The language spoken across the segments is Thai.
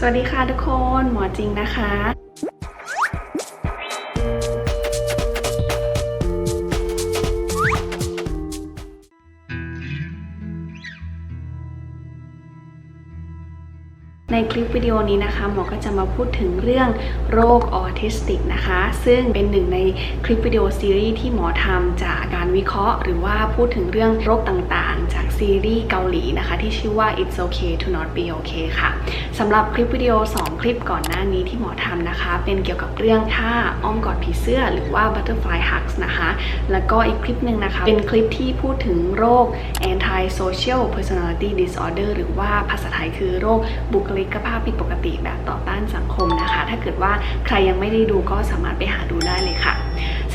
สวัสดีค่ะทุกคน หมอจริงนะคะ ในคลิปวิดีโอนี้นะคะ หมอก็จะมาพูดถึงเรื่องโรคออทิสติกนะคะ ซึ่งเป็นหนึ่งในคลิปวิดีโอซีรีส์ที่หมอทำจากการวิเคราะห์ หรือว่าพูดถึงเรื่องโรคต่างๆ ซีรีส์เกาหลีนะคะ ที่ชื่อว่า It's Okay to Not Be Okay ค่ะสำหรับคลิปวิดีโอ 2 คลิปก่อนหน้านี้ที่หมอทำนะคะ เป็นเกี่ยวกับเรื่องท่าอ้อมกอดผีเสื้อ หรือว่า Butterfly Hugs นะคะ แล้วก็อีกคลิปหนึ่งนะคะ เป็นคลิปที่พูดถึงโรค Anti Social Personality Disorder หรือว่าภาษาไทยคือโรคบุคลิกภาพผิดปกติแบบต่อต้านสังคมนะคะ ถ้าเกิดว่าใครยังไม่ได้ดูก็สามารถไปหาดูได้เลยค่ะ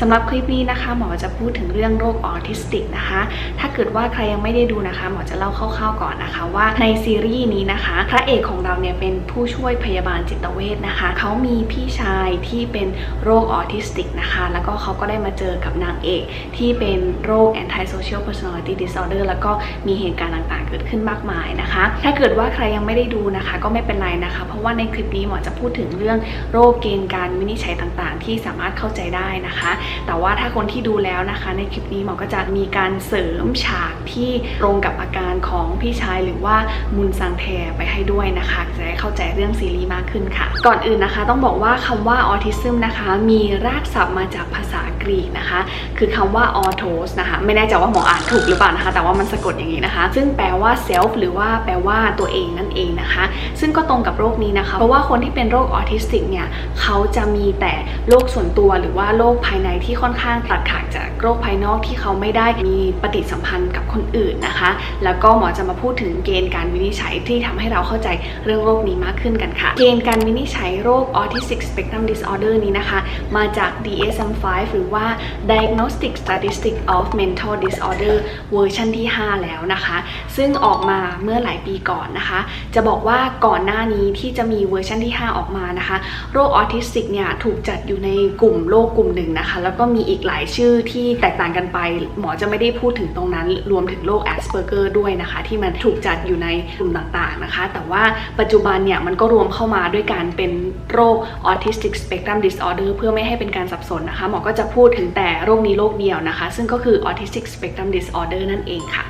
สำหรับคลิปนี้นะคะ หมอจะพูดถึงเรื่องโรคออทิสติกนะคะ ถ้าเกิดว่าใครยังไม่ได้ดูนะคะ หมอจะเล่าคร่าวๆก่อนนะคะ ว่าในซีรีส์นี้นะคะ พระเอกของเราเนี่ยเป็นผู้ช่วยพยาบาลจิตเวชนะคะ เขามีพี่ชายที่เป็นโรคออทิสติกนะคะ แล้วก็เขาก็ได้มาเจอกับนางเอกที่เป็นโรค anti-social personality disorder แล้วก็มีเหตุการณ์ต่างๆ เกิดขึ้นมากมายนะคะ ถ้าเกิดว่าใครยังไม่ได้ดูนะคะ ก็ไม่เป็นไรนะคะ เพราะว่าในคลิปนี้หมอจะพูดถึงเรื่องโรคเกณฑ์การวินิจฉัยต่างๆ ที่สามารถเข้าใจได้นะคะ แต่ว่าถ้าคนที่ดูแล้วนะคะ ในคลิปนี้หมอก็จะมีการเสริมฉากที่ตรงกับอาการของพี่ชายหรือว่ามุนซังแทไปให้ด้วยนะคะ จะได้เข้าใจเรื่องซีรีส์มากขึ้นค่ะ ก่อนอื่นนะคะ ต้องบอกว่าคำว่าออทิซึมนะคะ มีรากศัพท์มาจากภาษากรีกนะคะ คือคำว่า autos นะคะไม่แน่ใจว่าหมออ่านถูกหรือเปล่านะคะ แต่ว่ามันสะกดอย่างนี้นะคะ ซึ่งแปลว่า self หรือว่าแปลว่าตัวเองนั่นเองนะคะ ซึ่งก็ตรงกับโรคนี้นะคะ เพราะว่าคนที่เป็นโรคออทิสติกเนี่ยเขาจะมีแต่โรคส่วนตัวหรือว่าโรคภายในที่ค่อนข้างตัดขาดจากโรคภายนอกที่เขาไม่ได้มีปฏิสัมพันธ์กับคนอื่นนะคะ แล้วก็หมอจะมาพูดถึงเกณฑ์การวินิจฉัยที่ทำให้เราเข้าใจเรื่องโรคนี้มากขึ้นกันค่ะ เกณฑ์การวินิจฉัยโรค Autistic Spectrum Disorder นี้นะคะ มาจาก DSM-5 หรือว่า Diagnosis Diagnostic Statistic of Mental Disorder เวอร์ชันที่ 5 แล้วนะคะ ซึ่งออกมาเมื่อหลายปีก่อนนะคะ จะบอกว่าก่อนหน้านี้ที่จะมีเวอร์ชันที่ 5 ออกมานะคะ โรคออทิสติกเนี่ยถูกจัดอยู่ในกลุ่มโรคกลุ่มหนึ่งนะคะ แล้วก็มีอีกหลายชื่อที่แตกต่างกันไป หมอจะไม่ได้พูดถึงตรงนั้น รวมถึงโรคแอสเพอร์เกอร์ด้วยนะคะ ที่มันถูกจัดอยู่ในกลุ่มต่างๆนะคะ แต่ว่าปัจจุบันเนี่ยมันก็รวมเข้ามาด้วยการเป็นโรค Autistic Spectrum Disorder เพื่อไม่ให้เป็นการสับสนนะคะ หมอก็จะพูดถึงแต่โรคนี้ีโรคเดียวนะคะ ซึ่งก็คือ Autistic Spectrum Disorder นั่นเองค่ะ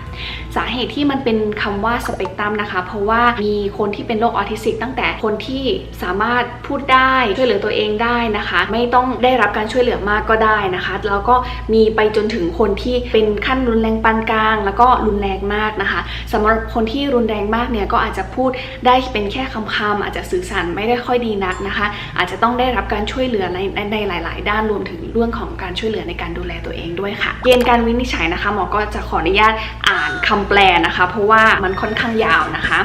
สาเหตุที่มันเป็นคำว่าสเปกตรัมนะคะ เพราะว่ามีคนที่เป็นโรคออทิสติก ตั้งแต่คนที่สามารถพูดได้ช่วยเหลือตัวเองได้นะคะ ไม่ต้องได้รับการช่วยเหลือมากก็ได้นะคะ แล้วก็มีไปจนถึงคนที่เป็นขั้นรุนแรงปานกลาง แล้วก็รุนแรงมากนะคะสำหรับคนที่รุนแรงมากเนี่ยก็อาจจะพูดได้เป็นแค่คำๆอาจจะสื่อสารไม่ได้ค่อยดีนักนะคะ อาจจะต้องได้รับการช่วยเหลือในในในหลาย ๆ ด้านรวมถึงเรื่องของการช่วยเหลือในการดูแลตัวเองด้วยค่ะ เกณฑ์การวินิจฉัยนะคะหมอก็จะขออนุญาตอ่านคำแปลนะคะ เพราะว่ามันค่อนข้างยาวนะคะ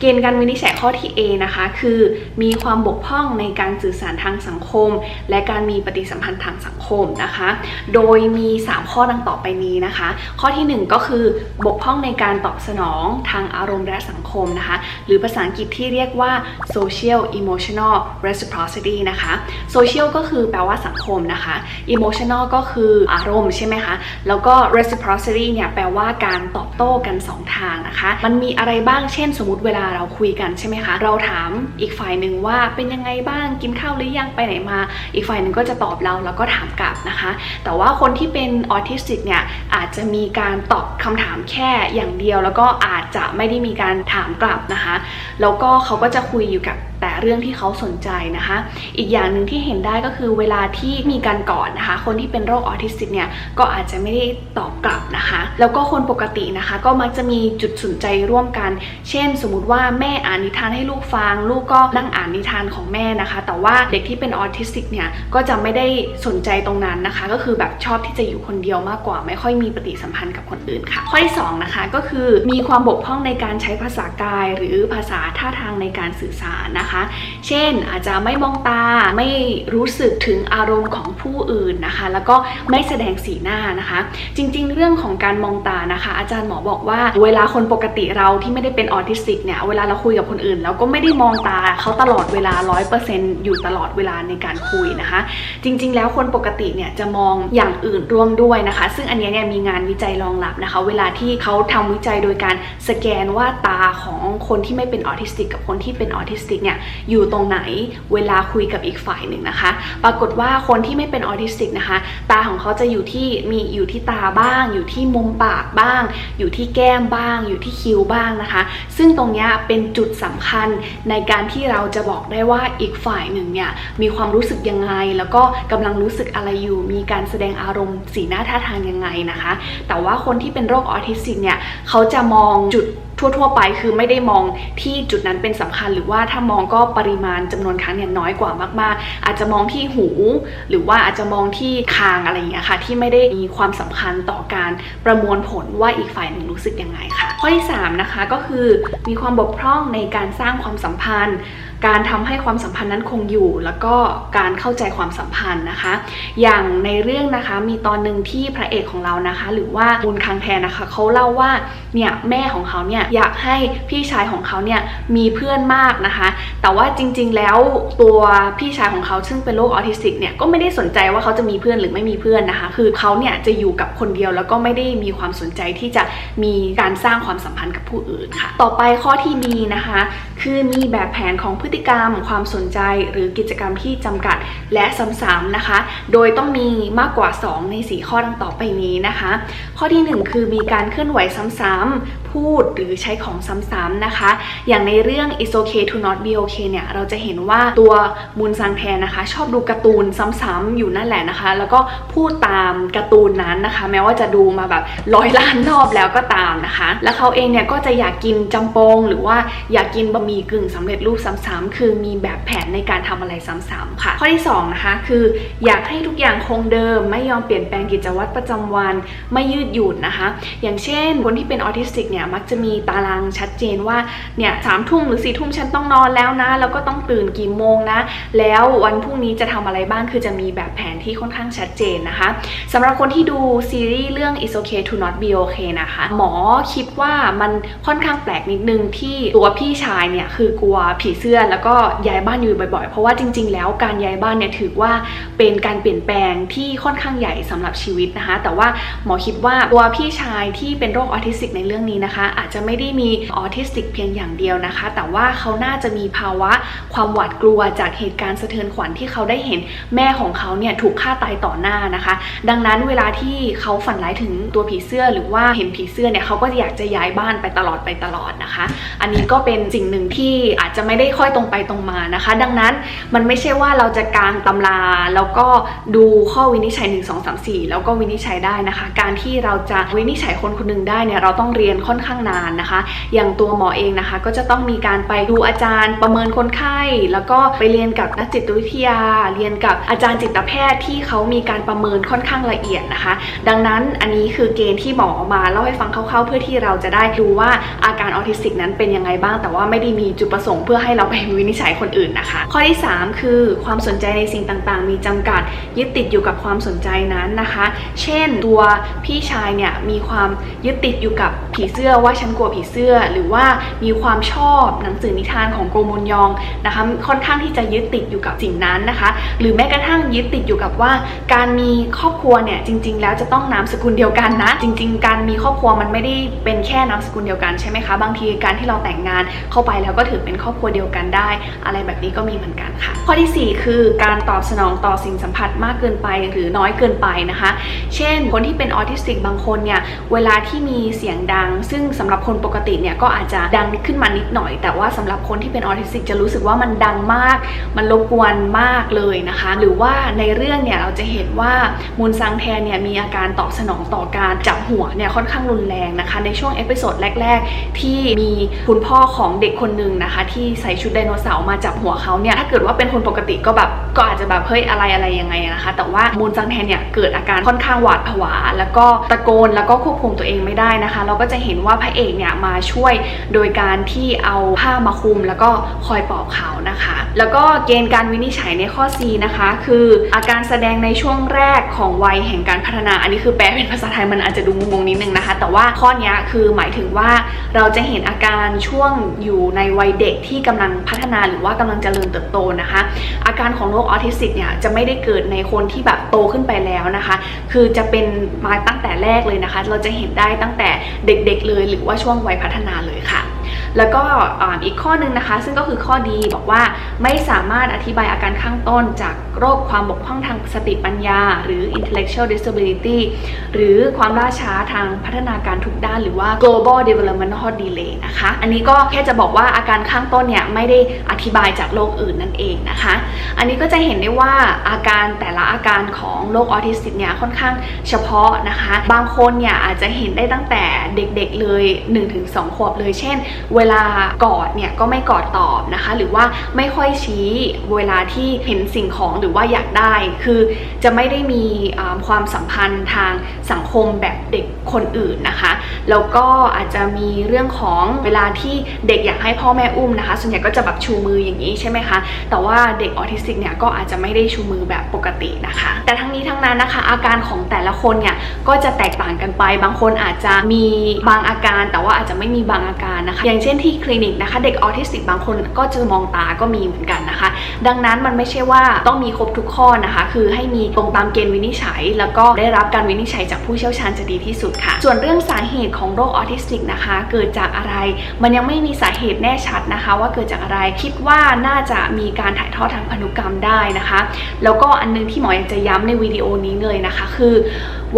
เกณฑ์การวินิจฉัยข้อที่ A นะคะ คือมีความบกพร่องในการสื่อสารทางสังคม และการมีปฏิสัมพันธ์ทางสังคมนะคะ โดยมี 3 ข้อดังต่อไปนี้นะคะ ข้อทีหนึ่1 ก็คือบกพร่องในการตอบสนองทางอารมณ์และสังคมนะคะ หรือภาษาอังกฤษที่เรียกว่า social emotional reciprocity นะคะ social ก็คือแปลว่าสังคมนะคะ emotional ก็คืออารมณ์ใช่ไหมคะ แล้วก็ reciprocity เนี่ยแปลว่าการตอบโต้กัน 2 ทางนะคะ มันมีอะไรบ้างเช่น สมมติเวลาเราคุยกันใช่ไหมคะ เราถามอีกฝ่ายหนึ่งว่าเป็นยังไงบ้างกินข้าวหรือยังไปไหนมา อีกฝ่ายหนึ่งก็จะตอบเราแล้วก็ถามกลับนะคะ แต่ว่าคนที่เป็นออทิสติกเนี่ยอาจจะมีการตอบคำถามแค่อย่างเดียว แล้วก็อาจจะไม่ได้มีการถามกลับนะคะ แล้วก็เขาก็จะคุยอยู่กับแต่เรื่องที่เขาสนใจนะคะ อีกอย่างหนึ่งที่เห็นได้ก็คือเวลาที่มีการกอดนะคะ คนที่เป็นโรคออทิสติกเนี่ยก็อาจจะไม่ได้ตอบกลับนะคะ แล้วก็คนปกตินะคะ ก็มักจะมีจุดสนใจร่วมกัน เช่น สมมุติว่าแม่อ่านนิทานให้ลูกฟัง ลูกก็นั่งอ่านนิทานของแม่นะคะ แต่ว่าเด็กที่เป็นออทิสติกเนี่ยก็จะไม่ได้สนใจตรงนั้นนะคะ ก็คือแบบชอบที่จะอยู่คนเดียวมากกว่า ไม่ค่อยมีปฏิสัมพันธ์กับคนอื่นค่ะ ข้อที่สองนะคะก็คือมีความบกพร่องในการใช้ภาษากาย หรือภาษาท่าทางในการสื่อสารนะคะเช่นอาจจะไม่มองตาไม่รู้สึกถึงอารมณ์ของผู้อื่นนะคะ แล้วก็ไม่แสดงสีหน้านะคะ จริงๆ เรื่องของการมองตานะคะ อาจารย์หมอบอกว่า เวลาคนปกติเราที่ไม่ได้เป็นออทิสติกเนี่ยเวลาเราคุยกับคนอื่น เราก็ไม่ได้มองตาเขาตลอดเวลา 100%อยู่ตลอดเวลาในการคุยนะคะ จริง ๆ แล้วคนปกติเนี่ยจะมองอย่างอื่นร่วมด้วยนะคะ ซึ่งอันนี้เนี่ยมีงานวิจัยรองรับนะคะ เวลาที่เขาทำวิจัยโดยการสแกนว่าตาของคนที่ไม่เป็นออทิสติกกับคนที่เป็นออทิสติกเนี่ยเนี่ยอยู่ตรงไหนเวลาคุยกับอีกฝ่ายหนึ่งนะคะ ปรากฏว่าคนที่ไม่เป็นออทิสติกนะคะ ตาของเขาจะอยู่ที่มีอยู่ที่ตาบ้าง อยู่ที่มุมปากบ้าง อยู่ที่แก้มบ้าง อยู่ที่คิ้วบ้างนะคะ ซึ่งตรงนี้เป็นจุดสำคัญในการที่เราจะบอกได้ว่าอีกฝ่ายหนึ่งเนี่ยมีความรู้สึกยังไง แล้วก็กำลังรู้สึกอะไรอยู่ มีการแสดงอารมณ์สีหน้าท่าทางยังไงนะคะ แต่ว่าคนที่เป็นโรคออทิสติกเนี่ยเขาจะมองจุด ทั่วๆ ไปคือไม่ได้มองที่จุดนั้นเป็นสำคัญ หรือว่าถ้ามองก็ปริมาณจำนวนครั้งเนี่ยน้อยกว่ามากๆ อาจจะมองที่หู หรือว่าอาจจะมองที่คางอะไรอย่างเงี้ยค่ะ ที่ไม่ได้มีความสำคัญต่อการประมวลผลว่าอีกฝ่ายหนึ่งรู้สึกยังไงค่ะ ข้อที่ 3 นะคะก็คือมีความบกพร่องในการสร้างความสัมพันธ์ การทำให้ความสัมพันธ์นั้นคงอยู่ แล้วก็การเข้าใจความสัมพันธ์นะคะ อย่างในเรื่องนะคะมีตอนหนึ่งที่พระเอกของเรานะคะ หรือว่าบุญคังแทนนะคะเขาเล่าว่าเนี่ยแม่ของเขาเนี่ยอยากให้พี่ชายของเขาเนี่ยมีเพื่อนมากนะคะ แต่ว่าจริง ๆ แล้วตัวพี่ชายของเขาซึ่งเป็นโรคออทิสติกเนี่ยก็ไม่ได้สนใจว่าเขาจะมีเพื่อนหรือไม่มีเพื่อนนะคะ คือเขาเนี่ยจะอยู่กับคนเดียวแล้วก็ไม่ได้มีความสนใจที่จะมีการสร้างความสัมพันธ์กับผู้อื่นค่ะ ต่อไปข้อที่ดีนะคะ คือมีแบบแผนของพฤติกรรม ความสนใจหรือกิจกรรมที่จำกัดและซ้ำๆนะคะ โดยต้องมีมากกว่า 2 ใน 4 ข้อดังต่อไปนี้นะคะ ข้อที่ 1 คือมีการเคลื่อนไหวซ้ำๆพูดหรือใช้ของซ้ำๆนะคะ อย่างในเรื่อง It's okay to not be okay เนี่ย เราจะเห็นว่าตัวมูนซังแทนนะคะ ชอบดูการ์ตูนซ้ำๆอยู่นั่นแหละนะคะ แล้วก็พูดตามการ์ตูนนั้นนะคะ แม้ว่าจะดูมาแบบร้อยล้านรอบแล้วก็ตามนะคะ แล้วเขาเองเนี่ยก็จะอยากกินจำปง หรือว่าอยากกินบะหมี่กึ่งสำเร็จรูปซ้ำๆคือมีแบบแผนในการทำอะไรซ้ำๆค่ะ ข้อที่สองนะคะคืออยากให้ทุกอย่างคงเดิม ไม่ยอมเปลี่ยนแปลงกิจวัตรประจำวัน ไม่ยืดหยุ่นนะคะ อย่างเช่นคนที่เป็นออทิสติกเนี่ยมักจะมีตารางชัดเจนว่าเนี่ยสามทุ่มหรือสี่ทุ่มฉันต้องนอนแล้วนะ แล้วก็ต้องตื่นกี่โมงนะ แล้ววันพรุ่งนี้จะทำอะไรบ้างคือจะมีแบบแผนที่ค่อนข้างชัดเจนนะคะสำหรับคนที่ดูซีรีส์เรื่อง It's okay to not be okay นะคะ หมอคิดว่ามันค่อนข้างแปลกนิดนึงที่ตัวพี่ชายเนี่ยคือกลัวผีเสื้อแล้วก็ย้ายบ้านอยู่บ่อยๆ เพราะว่าจริง ๆ แล้วการย้ายบ้านเนี่ยถือว่าเป็นการเปลี่ยนแปลงที่ค่อนข้างใหญ่สำหรับชีวิตนะคะ แต่ว่าหมอคิดว่าตัวพี่ชายที่เป็นโรคออทิสติกในเรื่องนี้นะคะ อาจจะไม่ได้มีออทิสติกเพียงอย่างเดียวนะคะ แต่ว่าเขาน่าจะมีภาวะความหวาดกลัวจากเหตุการณ์สะเทือนขวัญที่เขาได้เห็นแม่ของเขาเนี่ยถูกฆ่าตายต่อหน้านะคะ ดังนั้นเวลาที่เขาฝันร้ายถึงตัวผีเสื้อหรือว่าเห็นผีเสื้อเนี่ยเขาก็อยากจะย้ายบ้านไปตลอดไปตลอดนะคะ อันนี้ก็เป็นสิ่งหนึ่งที่อาจจะไม่ได้ค่อยตรงไปตรงมานะคะ ดังนั้นมันไม่ใช่ว่าเราจะกางตำราแล้วก็ดูข้อวินิจฉัย 1 2 3 4 แล้วก็วินิจฉัยได้นะคะ การที่เราจะวินิจฉัยคนคนหนึ่งได้เนี่ยเราต้องเรียนค่อนอนข้างนานนะคะ อย่างตัวหมอเองนะคะ ก็จะต้องมีการไปดูอาจารย์ประเมินคนไข้ แล้วก็ไปเรียนกับนักจิตวิทยา เรียนกับอาจารย์จิตแพทย์ที่เขามีการประเมินค่อนข้างละเอียดนะคะ ดังนั้นอันนี้คือเกณฑ์ที่หมอมาเล่าให้ฟังคร่าวๆเพื่อที่เราจะได้ดูว่าอาการออทิสติกนั้นเป็นยังไงบ้าง แต่ว่าไม่ได้มีจุดประสงค์เพื่อให้เราไปวินิจฉัยคนอื่นนะคะ ข้อที่ 3 คือความสนใจในสิ่งต่างๆ มีจำกัดยึดติดอยู่กับความสนใจนั้นนะคะ เช่นตัวพี่ชายเนี่ยมีความยึดติดอยู่กับผีเสื้อว่าฉันกลัวผีเสื้อ หรือว่ามีความชอบหนังสือนิทานของโกมุนยองนะคะค่อนข้างที่จะยึดติดอยู่กับสิ่งนั้นนะคะ หรือแม้กระทั่งยึดติดอยู่กับว่า การมีครอบครัวเนี่ยจริง ๆ แล้วจะต้องนามสกุลเดียวกันนะ จริง ๆ การมีครอบครัวมันไม่ได้เป็นแค่นามสกุลเดียวกันใช่ไหมคะ บางทีการที่เราแต่งงานเข้าไปแล้วก็ถือเป็นครอบครัวเดียวกันได้ อะไรแบบนี้ก็มีเหมือนกันค่ะ ข้อทีสี่4 คือการตอบสนองต่อสิ่งสัมผัสมากเกินไปหรือน้อยเกินไปนะคะ เช่น คนที่เป็นออทิสติกบางคนเนี่ยเวลาที่มีเสียงดังซึ่งึ่งสำหรับคนปกติเนี่ยก็อาจจะดังขึ้นมานิดหน่อย แต่ว่าสำหรับคนที่เป็นออทิสติกจะรู้สึกว่ามันดังมาก มันรบกวนมากเลยนะคะ หรือว่าในเรื่องเนี่ยเราจะเห็นว่ามูนซังแทนเนี่ยมีอาการตอบสนองต่อการจับหัวเนี่ยค่อนข้างรุนแรงนะคะ ในช่วงเอพิโซดแรก ๆ ที่มีคุณพ่อของเด็กคนหนึ่งนะคะ ที่ใส่ชุดไดโนเสาร์มาจับหัวเขาเนี่ยถ้าเกิดว่าเป็นคนปกติก็แบบก็อาจจะแบบเฮ้ยอะไรอะไรยังไงนะคะ แต่ว่ามูนซังแทนเนี่ยเกิดอาการค่อนข้างหวาดผวา แล้วก็ตะโกนแล้วก็ควบคุมตัวเองไม่ได้นะคะ เราก็จะเห็นว่าพระเอกเนี่ยมาช่วยโดยการที่เอาผ้ามาคลุม แล้วก็คอยปลอบเขานะคะ แล้วก็เกณฑ์การวินิจฉัยในข้อ C นะคะ คืออาการแสดงในช่วงแรกของวัยแห่งการพัฒนา อันนี้คือแปลเป็นภาษาไทยมันอาจจะดูงงๆนิดนึงนะคะ แต่ว่าข้อนี้คือหมายถึงว่าเราจะเห็นอาการช่วงอยู่ในวัยเด็กที่กำลังพัฒนาหรือว่ากำลังเจริญเติบโตนะคะ อาการของโรคออทิสติกเนี่ยจะไม่ได้เกิดในคนที่แบบโตขึ้นไปแล้วนะคะ คือจะเป็นมาตั้งแต่แรกเลยนะคะ เราจะเห็นได้ตั้งแต่เด็กๆเลยหรือว่าช่วงวัยพัฒนาเลยค่ะ แล้วก็อีกข้อหนึ่งนะคะ ซึ่งก็คือข้อดีบอกว่าไม่สามารถอธิบายอาการข้างต้นจากโรคความบกพร่องทางสติปัญญา หรือ intellectual disability หรือความล่าช้าทางพัฒนาการทุกด้านหรือว่า global developmental delay นะคะ อันนี้ก็แค่จะบอกว่าอาการข้างต้นเนี่ยไม่ได้อธิบายจากโรคอื่นนั่นเองนะคะ อันนี้ก็จะเห็นได้ว่าอาการแต่ละอาการของโรคออทิสติกเนี่ยค่อนข้างเฉพาะนะคะ บางคนเนี่ยอาจจะเห็นได้ตั้งแต่เด็กๆเลย 1-2 ขวบเลย เช่นเวลากอดเนี่ยก็ไม่กอดตอบนะคะ หรือว่าไม่ค่อยชี้เวลาที่เห็นสิ่งของหรือว่าอยากได้ คือจะไม่ได้มีความสัมพันธ์ทางสังคมแบบเด็กคนอื่นนะคะ แล้วก็อาจจะมีเรื่องของเวลาที่เด็กอยากให้พ่อแม่อุ้มนะคะ ส่วนใหญ่ก็จะแบบชูมืออย่างนี้ใช่ไหมคะ แต่ว่าเด็กออทิสติกเนี่ยก็อาจจะไม่ได้ชูมือแบบปกตินะคะ แต่ทั้งนี้ทั้งนั้นนะคะ อาการของแต่ละคนเนี่ยก็จะแตกต่างกันไป บางคนอาจจะมีบางอาการ แต่ว่าอาจจะไม่มีบางอาการนะคะ อย่างเช่นที่คลินิกนะคะ เด็กออทิสติกบางคนก็จะมองตาก็มีเหมือนกันนะคะ ดังนั้นมันไม่ใช่ว่าต้องมีครบทุกข้อนะคะ คือให้มีตรงตามเกณฑ์วินิจฉัย แล้วก็ได้รับการวินิจฉัยจากผู้เชี่ยวชาญจะดีที่สุดค่ะ ส่วนเรื่องสาเหตุของโรคออทิสติกนะคะ เกิดจากอะไร มันยังไม่มีสาเหตุแน่ชัดนะคะ ว่าเกิดจากอะไรคิดว่าน่าจะมีการถ่ายทอดทางพันธุกรรมได้นะคะ แล้วก็อันนึงที่หมออยากจะย้ำในวิดีโอนี้เลยนะคะ คือ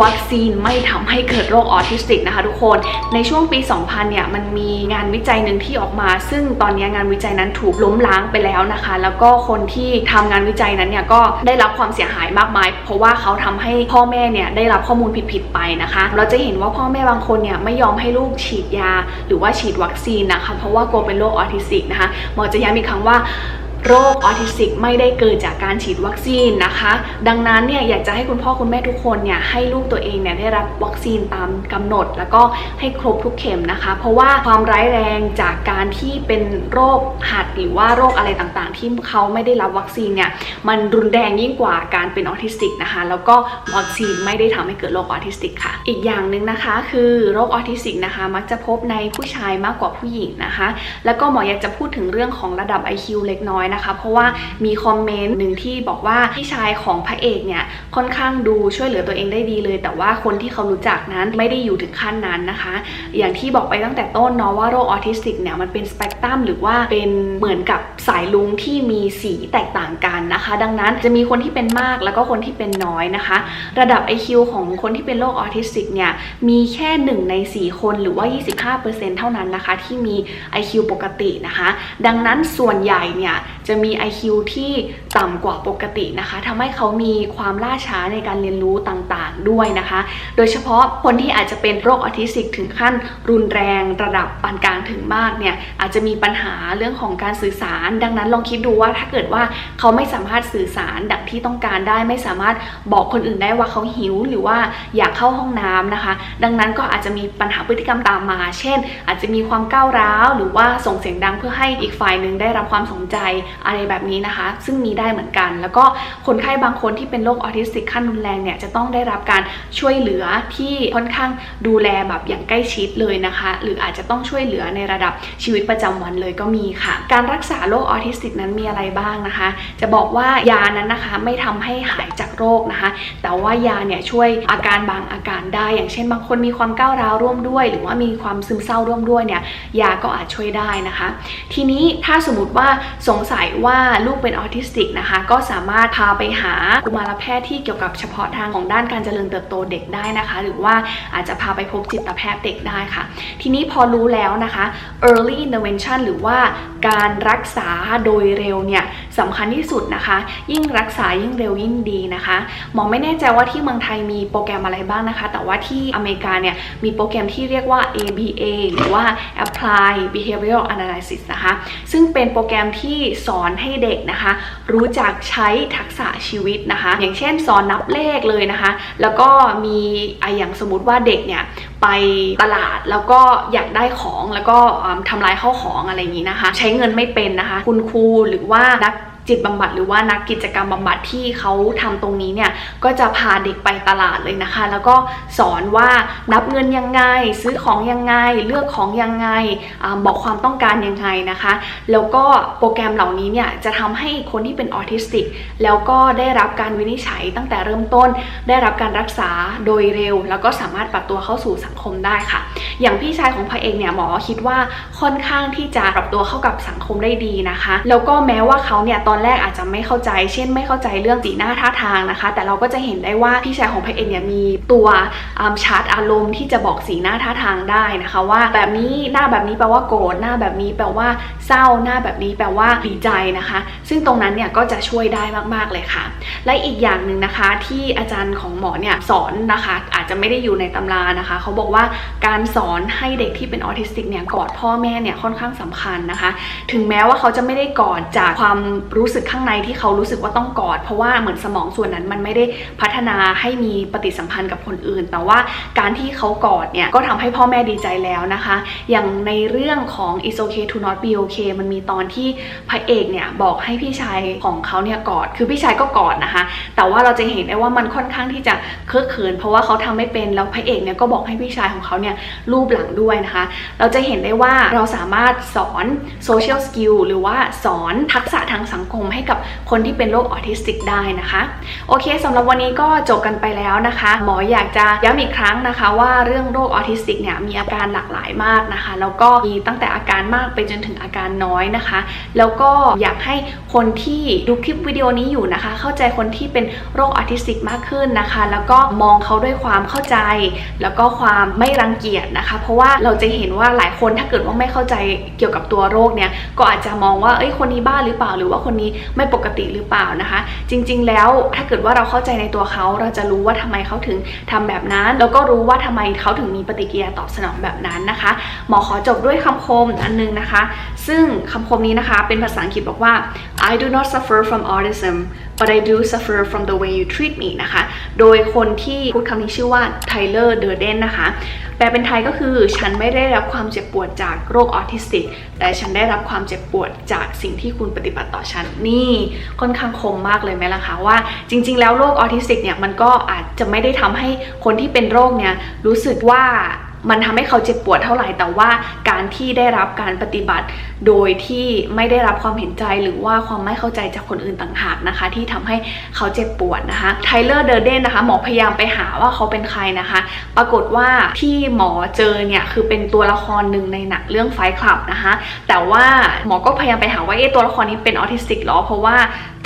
วัคซีนไม่ทำให้เกิดโรคออทิสติกนะคะ ทุกคนในช่วงปี 2000 เนี่ยมันมีงานวิจัยหนึ่งที่ออกมา ซึ่งตอนนี้งานวิจัยนั้นถูกล้มล้างไปแล้วนะคะ แล้วก็คนที่ทำงานวิจัยนั้นเนี่ยก็ได้รับความเสียหายมากมาย เพราะว่าเขาทำให้พ่อแม่เนี่ยได้รับข้อมูลผิดๆไปนะคะ เราจะเห็นว่าพ่อแม่บางคนเนี่ยไม่ยอมให้ลูกฉีดยา หรือว่าฉีดวัคซีนนะคะ เพราะว่ากลัวเป็นโรคออทิสติกนะคะหมอจะย้ำอีกครั้งว่า โรคออทิสติกไม่ได้เกิดจากการฉีดวัคซีนนะคะ ดังนั้นเนี่ยอยากจะให้คุณพ่อคุณแม่ทุกคนเนี่ยให้ลูกตัวเองเนี่ยได้รับวัคซีนตามกำหนด แล้วก็ให้ครบทุกเข็มนะคะ เพราะว่าความร้ายแรงจากการที่เป็นโรคหัดหรือว่าโรคอะไรต่างๆ ที่เขาไม่ได้รับวัคซีนเนี่ยมันรุนแรงยิ่งกว่าการเป็นออทิสติกนะคะ แล้วก็วัคซีนไม่ได้ทำให้เกิดโรคออทิสติกค่ะ อีกอย่างหนึ่งนะคะคือโรคออทิสติกนะคะ มักจะพบในผู้ชายมากกว่าผู้หญิงนะคะ แล้วก็หมออยากจะพูดถึงเรื่องของระดับ IQ เล็กน้อยนะคะ เพราะว่ามีคอมเมนต์หนึ่งที่บอกว่าพี่ชายของพระเอกเนี่ยค่อนข้างดูช่วยเหลือตัวเองได้ดีเลย แต่ว่าคนที่เขารู้จักนั้นไม่ได้อยู่ถึงขั้นนั้นนะคะ อย่างที่บอกไปตั้งแต่ต้นเนาะว่าโรคออทิสติกเนี่ยมันเป็นสเปกตรัมหรือว่าเป็นเหมือนกับสายลุงที่มีสีแตกต่างกันนะคะ ดังนั้นจะมีคนที่เป็นมากแล้วก็คนที่เป็นน้อยนะคะ ระดับ IQ ของคนที่เป็นโรคออทิสติกเนี่ยมีแค่ 1 ใน 4 คนหรือว่า 25%เท่านั้นนะคะ ที่มี IQ ปกตินะคะ ดังนั้นส่วนใหญ่เนี่ยจะมี IQ ที่ต่ำกว่าปกตินะคะทำให้เขามีความล่าช้าในการเรียนรู้ต่างๆด้วยนะคะ โดยเฉพาะคนที่อาจจะเป็นโรคออทิสติกถึงขั้นรุนแรงระดับปานกลางถึงมากเนี่ยอาจจะมีปัญหาเรื่องของการสื่อสาร ดังนั้นลองคิดดูว่าถ้าเกิดว่าเขาไม่สามารถสื่อสารดังที่ต้องการได้ ไม่สามารถบอกคนอื่นได้ว่าเขาหิวหรือว่าอยากเข้าห้องน้ำนะคะ ดังนั้นก็อาจจะมีปัญหาพฤติกรรมตามมา เช่น อาจจะมีความก้าวร้าว หรือว่าส่งเสียงดังเพื่อให้อีกฝ่ายหนึ่งได้รับความสนใจอะไรแบบนี้นะคะ ซึ่งมีได้เหมือนกัน แล้วก็คนไข้บางคนที่เป็นโรคออทิสติกขั้นรุนแรงเนี่ยจะต้องได้รับการช่วยเหลือที่ค่อนข้างดูแลแบบอย่างใกล้ชิดเลยนะคะ หรืออาจจะต้องช่วยเหลือในระดับชีวิตประจำวันเลยก็มีค่ะ การรักษาโรคออทิสติกนั้นมีอะไรบ้างนะคะ จะบอกว่ายานั้นนะคะไม่ทำให้หายจากโรคนะคะ แต่ว่ายาเนี่ยช่วยอาการบางอาการได้ อย่างเช่น บางคนมีความก้าวร้าวร่วมด้วย หรือว่ามีความซึมเศร้าร่วมด้วยเนี่ยยาก็อาจช่วยได้นะคะ ทีนี้ถ้าสมมติว่าสงสัยว่าลูกเป็นออทิสติกนะคะ ก็สามารถพาไปหากุมารแพทย์ที่เกี่ยวกับเฉพาะทางของด้านการเจริญเติบโตเด็กได้นะคะ หรือว่าอาจจะพาไปพบจิตแพทย์เด็กได้ค่ะ ทีนี้พอรู้แล้วนะคะ early intervention หรือว่าการรักษาโดยเร็วเนี่ย สำคัญที่สุดนะคะ ยิ่งรักษายิ่งเร็วยิ่งดีนะคะ หมอไม่แน่ใจว่าที่เมืองไทยมีโปรแกรมอะไรบ้างนะคะ แต่ว่าที่อเมริกาเนี่ยมีโปรแกรมที่เรียกว่า ABA หรือว่า Apply Behavioral Analysis นะคะ ซึ่งเป็นโปรแกรมที่สอนให้เด็กนะคะ รู้จักใช้ทักษะชีวิตนะคะ อย่างเช่นสอนนับเลขเลยนะคะ แล้วก็มีไออย่างสมมติว่าเด็กเนี่ยไปตลาดแล้วก็อยากได้ของแล้วก็ทำลายข้าวของอะไรอย่างนี้นะคะ ใช้เงินไม่เป็นนะคะ คุณครูหรือว่านัก จิตบำบัดหรือว่านักกิจกรรมบำบัดที่เขาทำตรงนี้เนี่ยก็จะพาเด็กไปตลาดเลยนะคะ แล้วก็สอนว่านับเงินยังไง ซื้อของยังไง เลือกของยังไงอบอกความต้องการยังไงนะคะ แล้วก็โปรแกรมเหล่านี้เนี่ยจะทำให้คนที่เป็นออทิสติก แล้วก็ได้รับการวินิจฉัยตั้งแต่เริ่มต้น ได้รับการรักษาโดยเร็ว แล้วก็สามารถปรับตัวเข้าสู่สังคมได้ค่ะ อย่างพี่ชายของพระเอกเนี่ยหมอคิดว่าค่อนข้างที่จะปรับตัวเข้ากับสังคมได้ดีนะคะ แล้วก็แม้ว่าเขาเนี่ยตอนแรกอาจจะไม่เข้าใจ เช่นไม่เข้าใจเรื่องสีหน้าท่าทางนะคะ แต่เราก็จะเห็นได้ว่าพี่ชายของพระเอกเนี่ยมีตัวชาร์ตอารมณ์ที่จะบอกสีหน้าท่าทางได้นะคะ ว่าแบบนี้หน้าแบบนี้แปลว่าโกรธหน้าแบบนี้แปลว่าเศร้าหน้าแบบนี้แปลว่าดีใจนะคะ ซึ่งตรงนั้นเนี่ยก็จะช่วยได้มากๆเลยค่ะ และอีกอย่างหนึ่งนะคะที่อาจารย์ของหมอเนี่ยสอนนะคะ อาจจะไม่ได้อยู่ในตำรานะคะ เขาบอกว่าการสอนให้เด็กที่เป็นออทิสติกเนี่ยกอดพ่อแม่เนี่ยค่อนข้างสำคัญนะคะ ถึงแม้ว่าเขาจะไม่ได้กอดจากความรูู้้สึกข้างในที่เขารู้สึกว่าต้องกอด เพราะว่าเหมือนสมองส่วนนั้นมันไม่ได้พัฒนาให้มีปฏิสัมพันธ์กับคนอื่น แต่ว่าการที่เขากอดเนี่ยก็ทำให้พ่อแม่ดีใจแล้วนะคะ อย่างในเรื่องของ is okay to not be okay มันมีตอนที่พระเอกเนี่ยบอกให้พี่ชายของเขาเนี่ยกอด คือพี่ชายก็กอดนะคะ แต่ว่าเราจะเห็นได้ว่ามันค่อนข้างที่จะเคอะเขิน เพราะว่าเขาทำไม่เป็นแล้วพระเอกเนี่ยก็บอกให้พี่ชายของเขาเนี่ยรูปหลังด้วยนะคะ เราจะเห็นได้ว่าเราสามารถสอน social skill หรือว่าสอนทักษะทางสังคมให้กับคนที่เป็นโรคออทิสติกได้นะคะ โอเคสำหรับวันนี้ก็จบกันไปแล้วนะคะ หมออยากจะย้ำอีกครั้งนะคะ ว่าเรื่องโรคออทิสติกเนี่ยมีอาการหลากหลายมากนะคะ แล้วก็มีตั้งแต่อาการมากไปจนถึงอาการน้อยนะคะ แล้วก็อยากให้คนที่ดูคลิปวิดีโอนี้อยู่นะคะ เข้าใจคนที่เป็นโรคออทิสติกมากขึ้นนะคะ แล้วก็มองเขาด้วยความเข้าใจ แล้วก็ความไม่รังเกียจนะคะ เพราะว่าเราจะเห็นว่าหลายคนถ้าเกิดว่าไม่เข้าใจเกี่ยวกับตัวโรคเนี่ยก็อาจจะมองว่าเอ้ยคนนี้บ้าหรือเปล่าหรือว่าคนนี้ไม่ปกติหรือเปล่านะคะ จริง ๆ แล้วถ้าเกิดว่าเราเข้าใจในตัวเขาเราจะรู้ว่าทำไมเขาถึงทำแบบนั้น แล้วก็รู้ว่าทำไมเขาถึงมีปฏิกิริยาตอบสนองแบบนั้นนะคะ หมอขอจบด้วยคำคมอันนึงนะคะ ซึ่งคำคมนี้นะคะเป็นภาษาอังกฤษบอกว่า I do not suffer from autism but I do suffer from the way you treat me นะคะ โดยคนที่พูดคำนี้ชื่อว่า Tyler Durden นะคะ แปลเป็นไทยก็คือ ฉันไม่ได้รับความเจ็บปวดจากโรคออทิสติก แต่ฉันได้รับความเจ็บปวดจากสิ่งที่คุณปฏิบัติต่อฉันนี่ค่อนข้างคมมากเลยไหมล่ะคะว่า จริง ๆ แล้วโรคออทิสติกเนี่ยมันก็อาจจะไม่ได้ทำให้คนที่เป็นโรคเนี่ยรู้สึกว่า มันทำให้เขาเจ็บปวดเท่าไหร่ แต่ว่าการที่ได้รับการปฏิบัติ โดยที่ไม่ได้รับความเห็นใจหรือว่าความไม่เข้าใจจากคนอื่นต่างหากนะคะ ที่ทำให้เขาเจ็บปวดนะคะไทเลอร์เดอร์เดนนะคะหมอพยายามไปหาว่าเขาเป็นใครนะคะ ปรากฏว่าที่หมอเจอเนี่ยคือเป็นตัวละครหนึ่งในหนังเรื่องไฟคลับนะคะ แต่ว่าหมอก็พยายามไปหาว่าเอ๊ะตัวละครนี้เป็นออทิสติกหรอเพราะว่า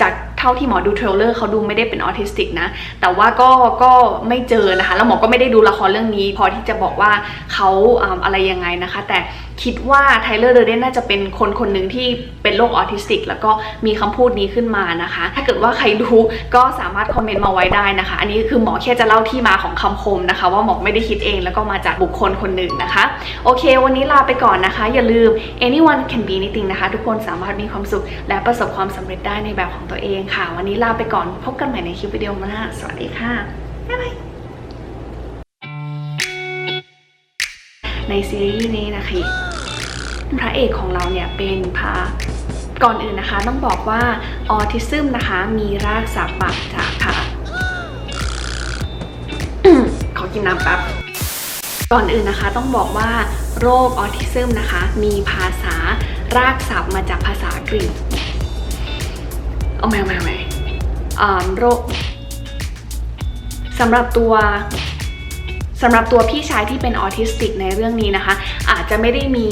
จาก เท่าที่หมอดูเทรลเลอร์เขาดูไม่ได้เป็นออทิสติกนะ แต่ว่าก็ก็ไม่เจอนะคะ แล้วหมอก็ไม่ได้ดูละครเรื่องนี้ พอที่จะบอกว่าเขาอ่าอะไรยังไงนะคะ แต่ คิดว่าไทเลอร์เดอร์เดนน่าจะเป็นคนคนหนึ่งที่เป็นโรคออทิสติก แล้วก็มีคำพูดนี้ขึ้นมานะคะ ถ้าเกิดว่าใครดูก็สามารถคอมเมนต์มาไว้ได้นะคะ อันนี้คือหมอแค่จะเล่าที่มาของคำคมนะคะ ว่าหมอไม่ได้คิดเองแล้วก็มาจากบุคคลคนหนึ่งนะคะ โอเค วันนี้ลาไปก่อนนะคะ อย่าลืม anyone can be anything นะคะ ทุกคนสามารถมีความสุข และประสบความสำเร็จได้ในแบบของตัวเองค่ะ วันนี้ลาไปก่อนพบกันใหม่ในคลิปวิดีโอหน้าสวัสดีค่ะบ๊ายบายในซีรีส์นี้นะคะ พระเอกของเราเนี่ยเป็นพาก่อนอื่นนะคะ ต้องบอกว่าออทิซึมนะคะ มีรากศัพท์มาจากค่ะขอกินน้ำแป๊บก่อนอื่นนะคะต้องบอกว่าโรคออทิซึมนะคะ มีภาษารากศัพท์มาจากภาษากรีกเอาใหม่เอาใหม่เอาใหม่อ่าโรคสำหรับตัวสำหรับตัวพี่ชายที่เป็นออทิสติกในเรื่องนี้นะคะ อาจจะไม่ได้มี